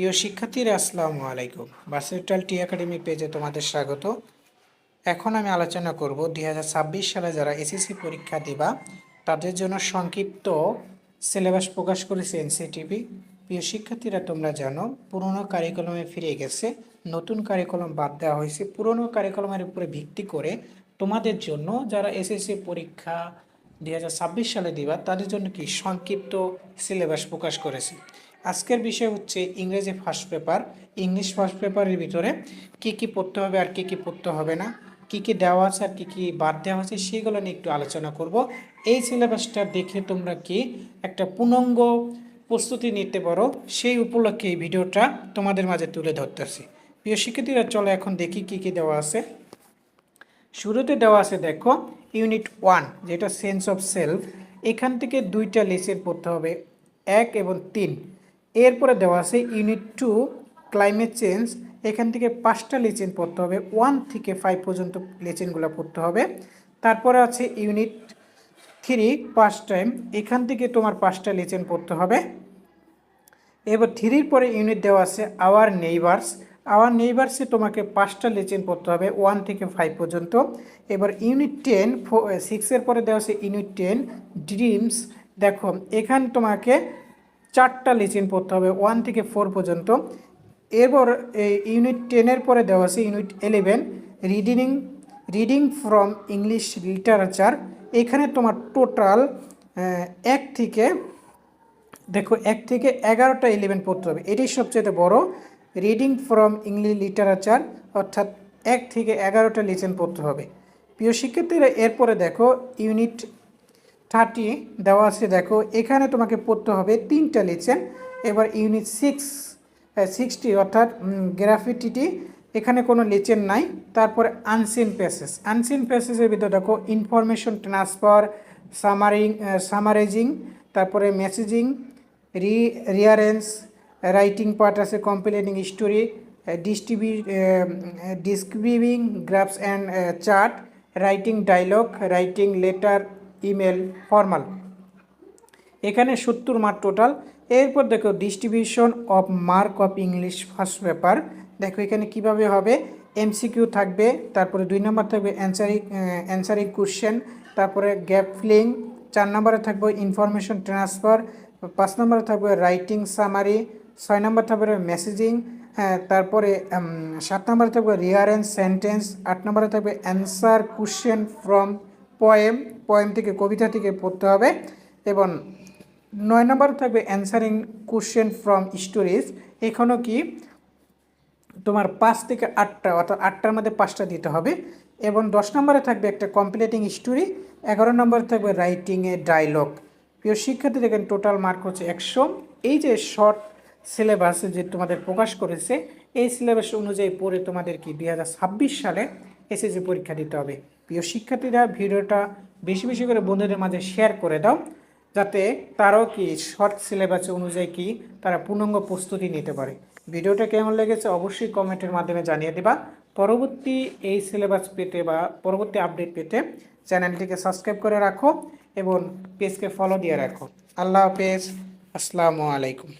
প্রিয় শিক্ষার্থীরা, আসসালামু আলাইকুম। ভার্সিটাল টি একাডেমি পেজে তোমাদের স্বাগত। এখন আমি আলোচনা করব দুই হাজার ছাব্বিশ সালে যারা এসএসসি পরীক্ষা দিবা, তাদের জন্য সংক্ষিপ্ত সিলেবাস প্রকাশ করেছে এনসিটিভি প্রিয় শিক্ষার্থীরা, তোমরা জানো, পুরনো কারিকুলামে ফিরে গেছে, নতুন কারিকুলাম বাদ দেওয়া হয়েছে। পুরনো কারিকুলামের উপরে ভিত্তি করে তোমাদের জন্য যারা এসএসসি পরীক্ষা দুই হাজার ছাব্বিশ সালে দিবা, তাদের জন্য কি সংক্ষিপ্ত সিলেবাস প্রকাশ করেছে? আজকের বিষয় হচ্ছে ইংরেজি ফার্স্ট পেপার ইংলিশ ফার্স্ট পেপারের ভিতরে কি কি পড়তে হবে আর কি কি পড়তে হবে না, কি কি দেওয়া আছে আর কি কি বাদ দেওয়া আছে, সেগুলো নিয়ে একটু আলোচনা করব। এই সিলেবাসটা দেখে তোমরা কি একটা পূর্ণাঙ্গ প্রস্তুতি নিতে পারো, সেই উপলক্ষে এই ভিডিওটা তোমাদের মাঝে তুলে ধরতেছি। প্রিয় শিক্ষার্থীরা, চলো এখন দেখি কি কি দেওয়া আছে। শুরুতে দেওয়া আছে, দেখো ইউনিট ওয়ান যেটা সেন্স অফ সেলফ এখান থেকে দুইটা লেসের পড়তে হবে, এক এবং তিন। এরপরে দেওয়া আছে ইউনিট টু ক্লাইমেট চেঞ্জ এখান থেকে পাঁচটা লেচেন পড়তে হবে ওয়ান থেকে ফাইভ পর্যন্ত লেচেনগুলো পড়তে হবে। তারপরে আছে ইউনিট থ্রি পাঁচ টাইম এখান থেকে তোমার পাঁচটা লেচেন পড়তে হবে। এবার থ্রির পরে ইউনিট দেওয়া আছে আওয়ার নেইবার্স আওয়ার নেইবার্সে তোমাকে পাঁচটা লেচেন পড়তে হবে ওয়ান থেকে ফাইভ পর্যন্ত। এবার ইউনিট টেন সিক্সের পরে দেওয়া আছে ইউনিট টেন ড্রিমস দেখো, এখানে তোমাকে চারটা লেচেন পড়তে হবে ওয়ান থেকে ফোর পর্যন্ত। এরপর ইউনিট টেনের পরে দেওয়া আছে unit eleven reading reading from English literature এখানে তোমার টোটাল এক থেকে, দেখো, এক থেকে এগারোটা ইলেভেন পড়তে হবে। এটাই সবচেয়ে বড়। রিডিং ফ্রম ইংলিশ লিটারেচার, অর্থাৎ এক থেকে এগারোটা লেসেন পড়তে হবে। প্রিয় শিক্ষার্থীরা, এরপরে দেখো, ইউনিট থার্টি দেওয়া আছে, দেখো, এখানে তোমাকে পড়তে হবে তিনটা লেসেন এবার ইউনিট সিক্স সিক্সটি, অর্থাৎ গ্রাফিটিটি, এখানে কোনো লেচেন নাই। তারপরে আনসিন প্যাসেজ আনসিন প্যাসেজের ভিতরে দেখো, ইনফরমেশন ট্রান্সফার, সামারিং সামারাইজিং, তারপরে মেসেজিং, রি, রিয়ারেন্স রাইটিং পার্ট আছে completing story ডিস্ট্রিবিউ describing graphs and chart writing dialogue writing letter email formal এখানে সত্তর মার্ক টোটাল এরপর দেখো distribution of mark of English first paper দেখো এখানে কীভাবে হবে? এমসিকিউ থাকবে, তারপরে দুই নম্বর থাকবে অ্যান্সারিং অ্যান্সারিং কোশ্চেন তারপরে গ্যাপ ফিলিং চার নম্বরে থাকবে ইনফরমেশন ট্রান্সফার পাঁচ নম্বরে থাকবে রাইটিং সামারি ছয় নম্বর থাকবে মেসেজিং হ্যাঁ তারপরে সাত নম্বরে থাকবে রিয়ারেন্স সেন্টেন্স আট নম্বরে থাকবে answer question from poem poem থেকে কবিতা থেকে পড়তে হবে এবং নয় নম্বর থাকবে অ্যান্সারিং কোশ্চেন ফ্রম স্টোরিজ এখানেও কি তোমার পাঁচ থেকে আটটা, অর্থাৎ আটটার মধ্যে পাঁচটা দিতে হবে এবং দশ নম্বরে থাকবে একটা কমপ্লিটিং স্টোরি এগারো নম্বরে থাকবে রাইটিংয়ে ডায়লগ প্রিয় শিক্ষার্থী, দেখেন টোটাল মার্ক হচ্ছে একশো। এই যে শর্ট সিলেবাস যে তোমাদের প্রকাশ করেছে, এই সিলেবাস অনুযায়ী পড়ে তোমাদের কি ছাব্বিশ সালে এসএসসি পরীক্ষা দিতে হবে। প্রিয় শিক্ষার্থীরা, ভিডিওটা বেশি বেশি করে বন্ধুদের মাঝে শেয়ার করে দাও, যাতে তারাও কি শর্ট সিলেবাস অনুযায়ী কি তারা পূর্ণাঙ্গ প্রস্তুতি নিতে পারে। ভিডিওটা কেমন লেগেছে অবশ্যই কমেন্টের মাধ্যমে জানিয়ে দেবা। পরবর্তী এই সিলেবাস পেতে বা পরবর্তী আপডেট পেতে চ্যানেলটিকে সাবস্ক্রাইব করে রাখো এবং পেজকে ফলো দিয়ে রাখো। আল্লাহ হাফেজ। আসসালামু আলাইকুম।